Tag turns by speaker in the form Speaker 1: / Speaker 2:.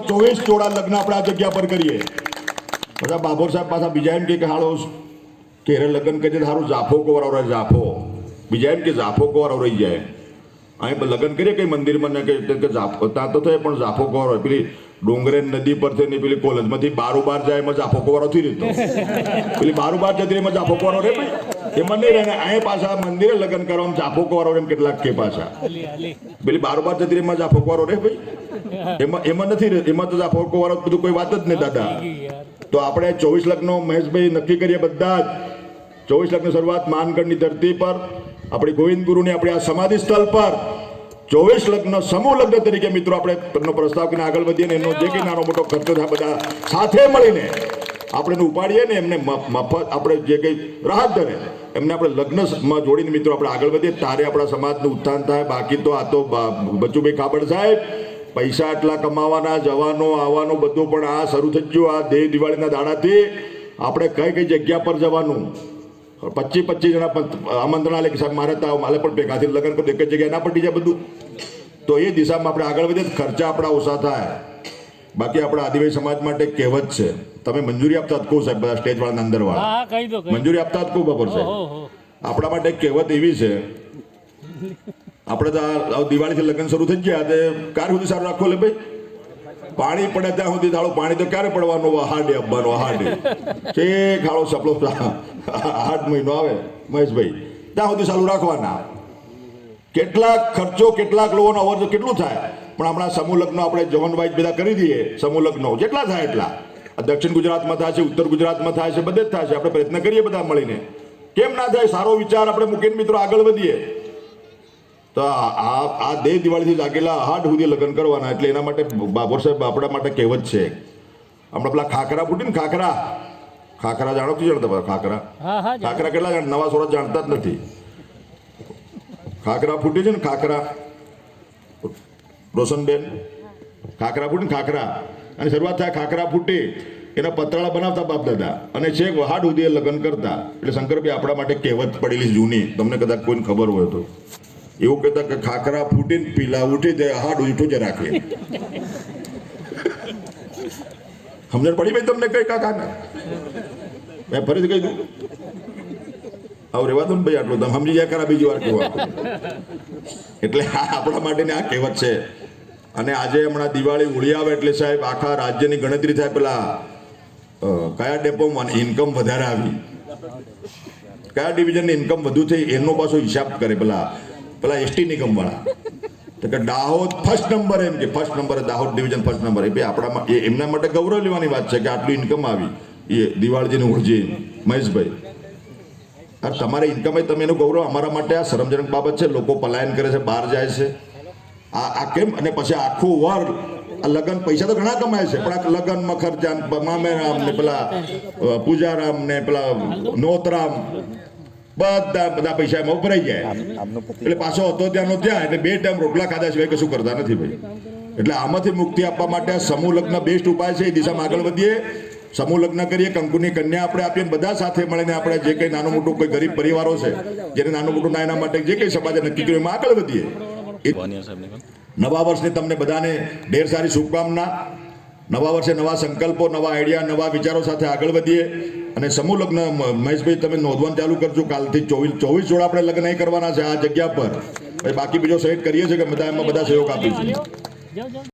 Speaker 1: ચોવીસ જોડા લગ્ન આપણે આ જગ્યા પર કરીએ. બધા બાબોર સાહેબ પાછા બીજા એમ કે હાલો કેરે લગ્ન છે સારું જાફો કોવરાવ રહે જાફો બીજા એમ કે જાફો કોવરાવ રહી જાય. અહીં લગ્ન કરીએ કઈ મંદિરમાં ને કે જાફો ત્યાં તો થાય પણ જાફો હોય પેલી ડુંગરે નદી પરથી ને પેલી કોલેજમાંથી બારો બાર જાય એમાં જાફો કોવરાવ થઈ રહ્યો પેલી બારો બાર જતી એમાં જાફો કોવરાવ રહે ભાઈ. એમાં મંદિર અને અહીંયા પાછા મંદિરે લગ્ન કરવામાં જાફો એમ કેટલાક કે પાછા. પેલી બારો બાર જતી એમાં જાફો કોવરાવ રહે ભાઈ? એમાં એમાં નથી રહે એમાં તો જાફો કોવરાવ બધું કોઈ વાત જ નહીં દાદા. તો આપણે ચોવીસ લગ્નો મહેશભાઈ નક્કી કરીએ બધા જ. ચોવીસ લગ્ન શરૂઆત માનગઢની ધરતી પર આપણી ગોવિંદ ગુરુની આપણે આ સમાધિ સ્થળ પર. ચોવીસ લગ્ન સમૂહ લગ્ન તરીકે મિત્રો આપણે પ્રસ્તાવ કરીને આગળ વધીએ એનો જે કંઈ નાનો મોટો ખર્ચો થાય બધા સાથે મળીને આપણે ઉપાડીએ ને, એમને મફત આપણે જે કંઈ રાહત ધરે. એમને આપણે લગ્નમાં જોડીને મિત્રો આપણે આગળ વધીએ. તારે આપણા સમાજનું ઉત્થાન થાય. બાકી તો આ તો બચુભાઈ કાબડ સાહેબ, પૈસા એટલા કમાવાના, જવાનો, આવવાનો બધું, પણ આ શરૂ થઈ ગયું આ દેહ દિવાળીના દાડાથી. આપણે કઈ કઈ જગ્યા પર જવાનું? પચીસ પચીસ જણા આમંત્રણ આલે કે સાહેબ, મારે તો મારે પણ ભેગાથી લગ્ન કરી. એક જ જગ્યા ના પડી જાય બધું. તો એ દિશામાં આપણે આગળ વધીએ ખર્ચા આપણા ઓછા થાય. બાકી આપણા આદિવાસી સમાજ માટે કહેવત છે. તમે મંજૂરી આપતા જ કહો સાહેબ બધા સ્ટેજ વાળા અંદર વાળા મંજૂરી આપતા જ કહો બપોર સાહેબ. આપણા માટે કહેવત એવી છે. આપણે તો દિવાળીથી લગ્ન શરૂ થઈ ગયા તે ક્યારે સુધી સારું રાખો લે ભાઈ? પાણી પડે ત્યાં સુધી થાળો પાણી તો ક્યારે પડવાનું? હાડે આપવાનો હાડે છે ખાડો સપલો આઠ મહિનો આવે. મહેશભાઈ ત્યાં સુધી ચાલુ રાખવાના. કેટલાક ખર્ચો કેટલાક લોકોનો અવર કેટલું થાય? પણ હમણાં સમૂહ લગ્નો આપણે જવાનભાઈ બધા કરી દઈએ સમૂહ લગ્નો. જેટલા થાય એટલા. દક્ષિણ ગુજરાતમાં થાય છે ઉત્તર ગુજરાતમાં થાય છે બધે જ થાય છે. આપણે પ્રયત્ન કરીએ બધા મળીને. કેમ ના થાય? સારો વિચાર આપણે મૂકીને મિત્રો આગળ વધીએ. તો આ આ- દેહ દિવાળીથી જાગેલા હાટ સુધી લગ્ન કરવાના એટલે એના માટે બાબોર સાહેબ આપણા માટે કહેવત છે. હમણાં પેલા ખાખરા ફૂટી ને ખાખરા. ખાખરા જાણો કે જાણતા બધા ખાખરા? ખાખરા કેટલા જાણ નવા સોરા જાણતા જ નથી. ખાખરા ફૂટી છે ને ખાખરા? રોશનબેન ખાખરા ફૂટી ખાખરા. અને શરૂઆત થાય ખાખરા ફૂટે, એના પતરાળા બનાવતા બાપ દાદા. અને છેક હાડ સુધી લગ્ન કરતા. એટલે શંકરભાઈ આપણા માટે કહેવત પડેલી જૂની. તમને કદાચ કોઈને ખબર હોય તો. એવું કહેતા કે ખાખરા ફૂટીને પીલા ઉઠી જાય, હાડ ઉઠું જ રાખે. સમજણ પડી ભાઈ તમને કઈ કાકા મેં ફરીથી કહી દઉં. આવું રેવા દો ને ભાઈ આટલું. તમે સમજી જાય ખરા બીજી વાર કહેવા એટલે આ આપણા માટેની આ કહેવત છે. અને આજે હમણાં દિવાળી ઉળી આવે એટલે સાહેબ આખા રાજ્યની ગણતરી થાય પેલા કયા ડેપોમાં ઇન્કમ વધારે આવી? કયા ડિવિઝનની ઇન્કમ વધુ થઈ એનો પાછો હિસાબ કરે પેલા પેલા એસટી નિગમ વાળા તો કે દાહોદ ફર્સ્ટ નંબર એમ કે first number Dahod division first number એ આપણા એ એમના માટે ગૌરવ લેવાની વાત છે કે આટલું ઇન્કમ આવી. એ દિવાળીની ઉર્જી મહેશભાઈ. તમારી ઇન્કમ તમે એનું ગૌરવ અમારા માટે આ શરમજનક બાબત છે. લોકો પલાયન કરે છે, બહાર જાય છે. આ આ કેમ? અને પછી આખું વર આ લગન પૈસા તો ઘણા કમાય છે પણ આ લગનમાં ખર્ચાન મામેરામ ને પેલા પૂજારામ ને પેલા નોતરામ બધા બધા પૈસા એમાં ઉભરાઈ જાય. એટલે પાછો હતો ત્યાં નો ત્યાં એટલે બે ટાઈમ રોટલા ખાધા સિવાય કશું કરતા નથી ભાઈ. એટલે આમાંથી મુક્તિ આપવા માટે આ સમૂહ લગ્ન બેસ્ટ ઉપાય છે એ દિશામાં આગળ વધીએ. સમૂહ લગ્ન કરીએ કંકુની કન્યા આપણે આપીએ બધા સાથે મળીને આપણે જે કંઈ નાનું મોટું કોઈ ગરીબ પરિવારો છે જેને નાનું મોટું ના એના માટે જે કંઈ સમાજે નક્કી કર્યું એમાં આગળ વધીએ. નવા વર્ષની તમને બધાને ઢેર સારી શુભકામના. નવા વર્ષે નવા સંકલ્પો નવા આઈડિયા નવા વિચારો સાથે આગળ વધીએ. અને સમૂહ લગ્ન મહેશભાઈ તમે નોંધવાનું ચાલુ કરજો. કાલથી ચોવીસ ચોવીસ જોડા આપણે લગ્ન અહીં કરવાના છે આ જગ્યા પર. બાકી બીજો સહિત કરીએ છીએ કે બધા એમાં બધા સહયોગ આપીશું.